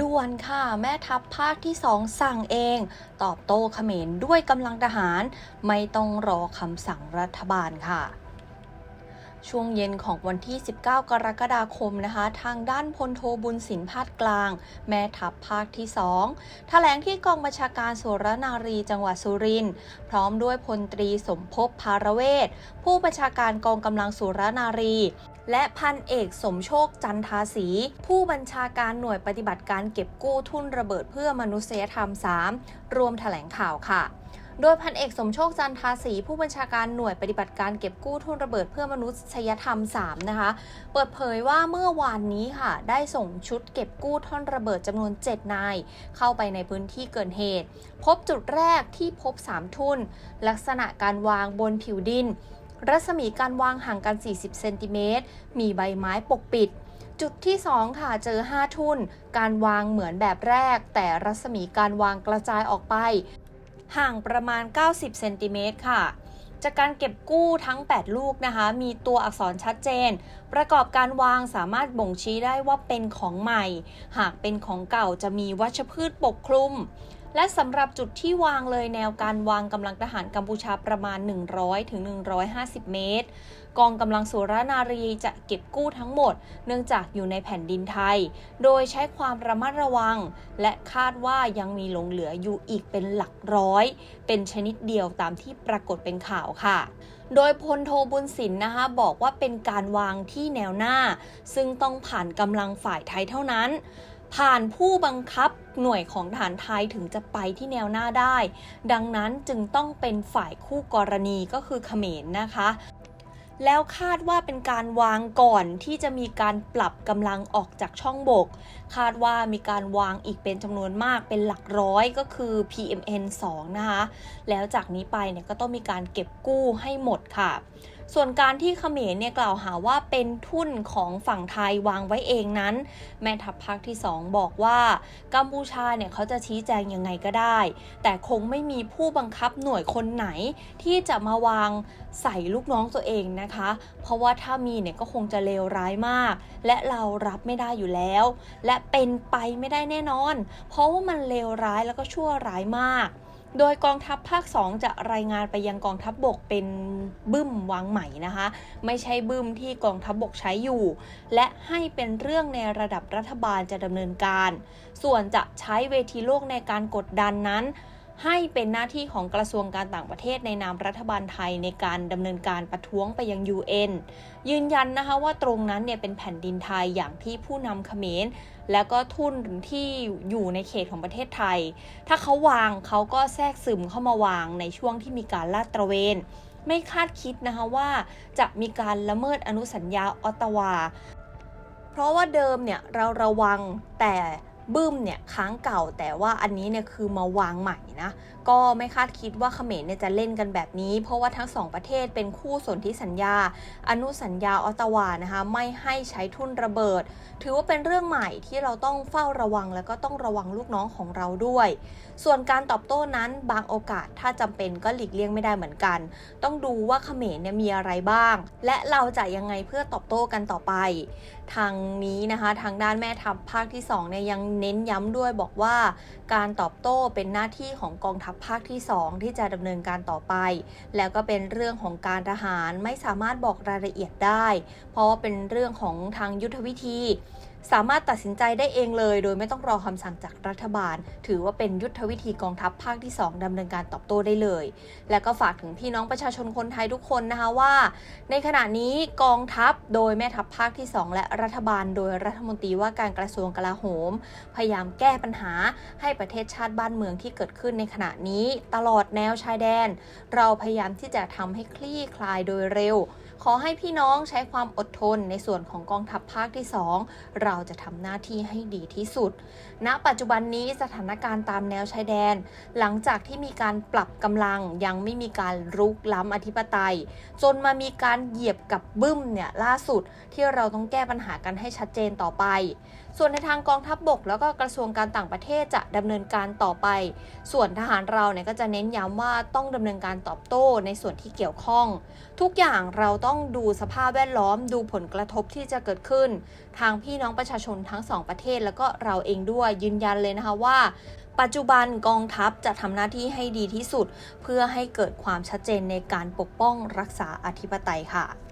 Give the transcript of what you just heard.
ด่วนค่ะ แม่ทัพภาคที่สองสั่งเอง ตอบโต้เขมรด้วยกำลังทหาร ไม่ต้องรอคำสั่งรัฐบาลค่ะช่วงเย็นของวันที่ 19 กรกฎาคมนะคะ ทางด้านพลโทบุญสินพาดกลาง แม่ทัพภาคที่ 2 แถลงที่กองบัญชาการสุรนารีจังหวัดสุรินทร์ พร้อมด้วยพลตรีสมภพภารเวศผู้บัญชาการกองกำลังสุรนารี และพันเอกสมโชคจันทาสีผู้บัญชาการหน่วยปฏิบัติการเก็บกู้ทุนระเบิดเพื่อมนุษยธรรม 3 รวมแถลงข่าวค่ะโดยพันเอกสมโชคจันทาสีผู้บัญชาการหน่วยปฏิบัติการเก็บกู้ทุนระเบิดเพื่อมนุษยธรรม 3 นะคะ เปิดเผยว่าเมื่อวานนี้ค่ะ ได้ส่งชุดเก็บกู้ท่อนระเบิดจำนวน 7 นาย เข้าไปในพื้นที่เกิดเหตุ พบจุดแรกที่พบ 3 ทุน ลักษณะการวางบนผิวดิน รัศมีการวางห่างกัน 40 เซนติเมตร มีใบไม้ปกปิด จุดที่ 2 ค่ะ เจอ 5 ทุนการวางเหมือนแบบแรก แต่รัศมีการวางกระจายออกไป ห่างประมาณ 90 เซนติเมตรค่ะจากการเก็บกู้ทั้ง 8 ลูกนะคะ มีตัวอักษรชัดเจน ประกอบการวางสามารถบ่งชี้ได้ว่าเป็นของใหม่ หากเป็นของเก่าจะมีวัชพืชปกคลุม และสำหรับจุดที่วางเลยแนวการวางกำลังทหารกัมพูชาประมาณ 100ถึง150 เมตร กองกำลังสุรนารีจะเก็บกู้ทั้งหมด เนื่องจากอยู่ในแผ่นดินไทย โดยใช้ความระมัดระวัง และคาดว่ายังมีหลงเหลืออยู่อีกเป็นหลักร้อย เป็นชนิดเดียวตามที่ปรากฏเป็นข่าวค่ะโดยพลโทบุญสินนะคะบอกว่าเป็นการวางที่แนวหน้า ซึ่งต้องผ่านกำลังฝ่ายไทยเท่านั้น ผ่านผู้บังคับหน่วยของฐานไทยถึงจะไปที่แนวหน้าได้ ดังนั้นจึงต้องเป็นฝ่ายคู่กรณีก็คือเขมรนะคะ แล้วคาดว่าเป็นการวางก่อนที่จะมีการปรับกำลังออกจากช่องบก คาดว่ามีการวางอีกเป็นจำนวนมากเป็นหลักร้อยก็คือ PMN 2 นะคะ แล้วจากนี้ไปเนี่ยก็ต้องมีการเก็บกู้ให้หมดค่ะ ส่วนการที่เขมรเนี่ยกล่าวหาว่าเป็นทุนของฝั่งไทยวางไว้เองนั้น แม่ทัพภาคที่ 2 บอกว่ากัมพูชาเนี่ยเขาจะชี้แจงยังไงก็ได้ แต่คงไม่มีผู้บังคับหน่วยคนไหนที่จะมาวางใส่ลูกน้องตัวเองนะคะ เพราะว่าถ้ามีเนี่ยก็คงจะเลวร้ายมาก และเรารับไม่ได้อยู่แล้ว และเป็นไปไม่ได้แน่นอน เพราะว่ามันเลวร้ายแล้วก็ชั่วร้ายมาก โดยกองทัพภาค 2 จะรายงานไปยังกองทัพบบกเป็นบึ้มวางใหม่นะคะ ไม่ใช่บึ้มที่กองทัพบบกใช้อยู่ และให้เป็นเรื่องในระดับรัฐบาลจะดำเนินการ ส่วนจะใช้เวทีโลกในการกดดันนั้น ให้เป็นหน้าที่ของกระทรวงการต่างประเทศในนามรัฐบาลไทยในการดำเนินการประท้วงไปยัง UN ยืนยันนะคะว่าตรงนั้นเนี่ยเป็นแผ่นดินไทยอย่างที่ผู้นำเขมร แล้วก็ทุนที่อยู่ในเขตของประเทศไทย ถ้าเขาวางเขาก็แทรกซึมเข้ามาวางในช่วงที่มีการลาดตระเวน ไม่คาดคิดนะคะว่าจะมีการละเมิดอนุสัญญาออตตาวา เพราะว่าเดิมเนี่ยเราระวังแต่ บึ้มเนี่ยค้างเก่าแต่ว่าอันนี้เนี่ยคือมาวางใหม่นะ ก็ไม่คาดคิดว่าเขมรเนี่ยจะเล่นกันแบบนี้ เพราะว่าทั้งสองประเทศเป็นคู่สนธิสัญญา อนุสัญญาออตาวานะคะไม่ให้ใช้ทุนระเบิด ถือว่าเป็นเรื่องใหม่ที่เราต้องเฝ้าระวังแล้วก็ต้องระวังลูกน้องของเราด้วย ส่วนการตอบโต้นั้นบางโอกาสถ้าจำเป็นก็หลีกเลี่ยงไม่ได้เหมือนกัน ต้องดูว่าเขมรเนี่ยมีอะไรบ้าง และเราจะยังไงเพื่อตอบโต้กันต่อไป ทางนี้นะคะ ทางด้านแม่ทัพภาคที่2เนี่ยยังเน้นย้ำด้วยบอกว่า การตอบโต้เป็นหน้าที่ของกองทัพภาคที่ 2 ที่จะดำเนินการต่อไป แล้วก็เป็นเรื่องของการทหารไม่สามารถบอกรายละเอียดได้ เพราะว่าเป็นเรื่องของทางยุทธวิธี สามารถตัดสินใจได้เองเลย โดยไม่ต้องรอคำสั่งจากรัฐบาล ถือว่าเป็นยุทธวิธีกองทัพภาคที่ 2ดำเนินการตอบโต้ได้เลย และก็ฝากถึงพี่น้องประชาชนคนไทยทุกคนนะคะว่า ในขณะนี้กองทัพโดยแม่ทัพภาคที่ 2 และรัฐบาล โดยรัฐมนตรีว่าการกระทรวงกลาโหม พยายามแก้ปัญหาให้ประเทศชาติบ้านเมืองที่เกิดขึ้นในขณะนี้ ตลอดแนวชายแดน เราพยายามที่จะทำให้คลี่คลายโดยเร็ว ขอให้พี่น้องใช้ความอดทนในส่วนของกองทัพภาคที่ 2 เราจะทำหน้าที่ให้ดีที่สุด ณ ปัจจุบันนี้สถานการณ์ตามแนวชายแดน หลังจากที่มีการปรับกำลังยังไม่มีการรุกล้ำอธิปไตย จนมามีการเหยียบกับบึ้มเนี่ยล่าสุดที่เราต้องแก้ปัญหากันให้ชัดเจนต่อไป ส่วนในทางกองทัพบบก แล้วก็กระทรวงการต่างประเทศจะดำเนินการต่อไป ส่วนทหารเราเนี่ยก็จะเน้นย้ำว่าต้องดำเนินการตอบโต้ในส่วนที่เกี่ยวข้อง ทุกอย่างเราต้องดูสภาพแวดล้อมดูผลกระทบที่จะเกิดขึ้น ทางพี่น้องประชาชนทั้งสองประเทศ แล้วก็เราเองด้วยยืนยันเลยนะคะว่า ปัจจุบันกองทัพจะทำหน้าที่ให้ดีที่สุด เพื่อให้เกิดความชัดเจนในการปกป้องรักษาอธิปไตยค่ะ